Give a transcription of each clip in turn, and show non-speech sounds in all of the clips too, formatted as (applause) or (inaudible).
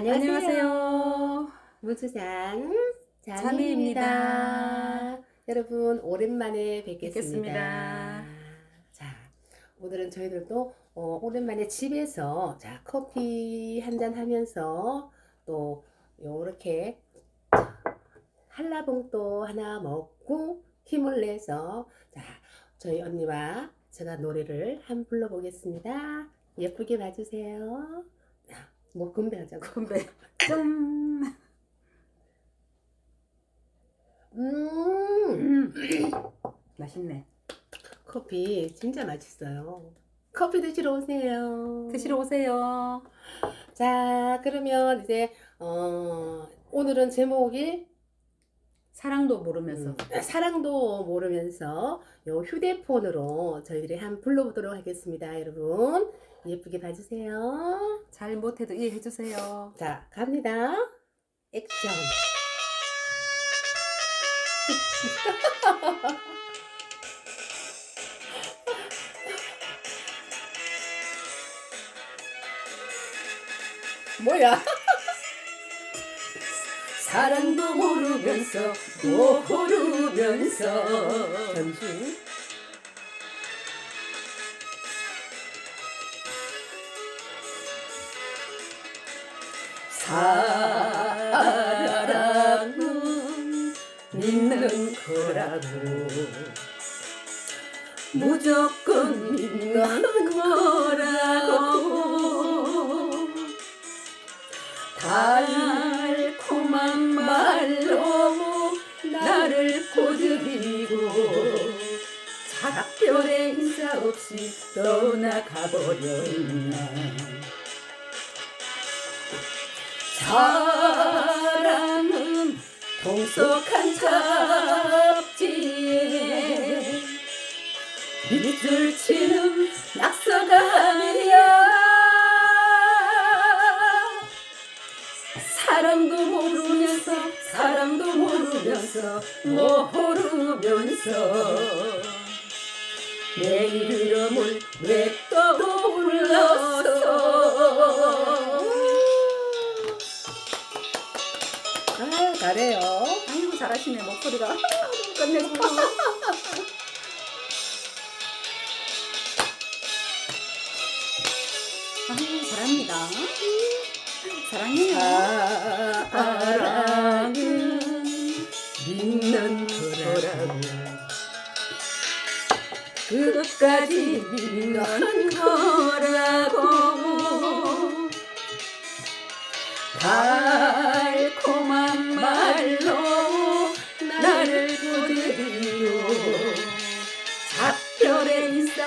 안녕하세요. 안녕하세요. 무주장. 자매입니다. 여러분 오랜만에 뵙겠습니다. 뵙겠습니다. 자, 오늘은 저희들도 어, 오랜만에 집에서 자 커피 한 잔 하면서 또 요렇게 한라봉도 하나 먹고 힘을 내서 자 저희 언니와 제가 노래를 한 불러보겠습니다. 예쁘게 봐주세요. 자, 뭐 건배하자고. 건배. (laughs) 좀. 음, 음. 맛있네. 커피 진짜 맛있어요. 커피 드시러 오세요. 드시러 오세요. 자, 그러면 이제 어, 오늘은 제목이 사랑도 모르면서. 음, 사랑도 모르면서 요 휴대폰으로 저희들이 한 불러보도록 하겠습니다, 여러분. 예쁘게 봐주세요. 잘 못해도 이해해 주세요. 자, 갑니다. 액션. (laughs) 뭐야? 사랑도 모르면서 모르면서 전주. 사랑은 믿는 거라고. 무조건 믿는 거라고. 달콤한 말로 나를 꼬드기고 작별의 인사 없이 떠나가버렸나 사랑은 동석한 잡지에 밑줄 치는 낙서가 아니야 사랑도 모르면서 사랑도 모르면서 모르면서 내 이름을 왜 떠올랐어 아, 잘해요. 아이고 잘하시네 목소리가. (laughs) 끝내고 아이고 잘합니다. 사랑해요. 사랑은 믿는 거라고 끝까지 믿는 거라고. 달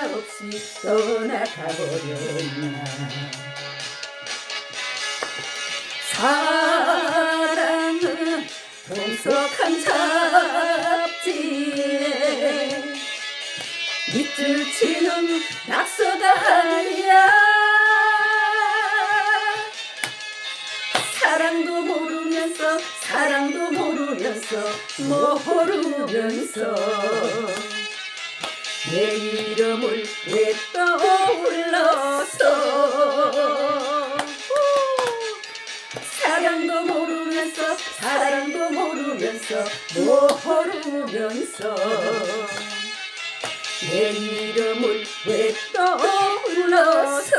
없이 떠나가버렸나 사랑은 동석한 잡지에 밑줄 치는 낙서가 아니야. 사랑도 모르면서 사랑도 모르면서 모르면서 내 이름을 왜 떠올랐어. 사랑도 모르면서 사랑도 모르면서 모르면서. 내 이름을 왜 떠올랐어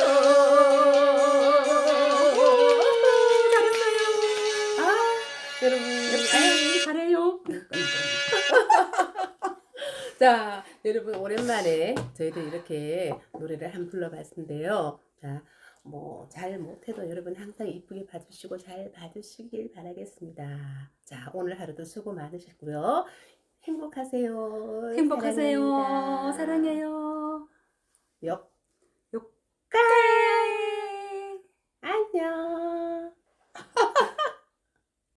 자, 여러분 오랜만에 저희도 이렇게 노래를 한 불러봤는데요. 자, 뭐 잘 못해도 여러분 항상 이쁘게 봐주시고 잘 봐주시길 바라겠습니다. 자, 오늘 하루도 수고 많으셨고요. 행복하세요. 행복하세요 사랑합니다. 사랑해요 역, 역- 까 안녕.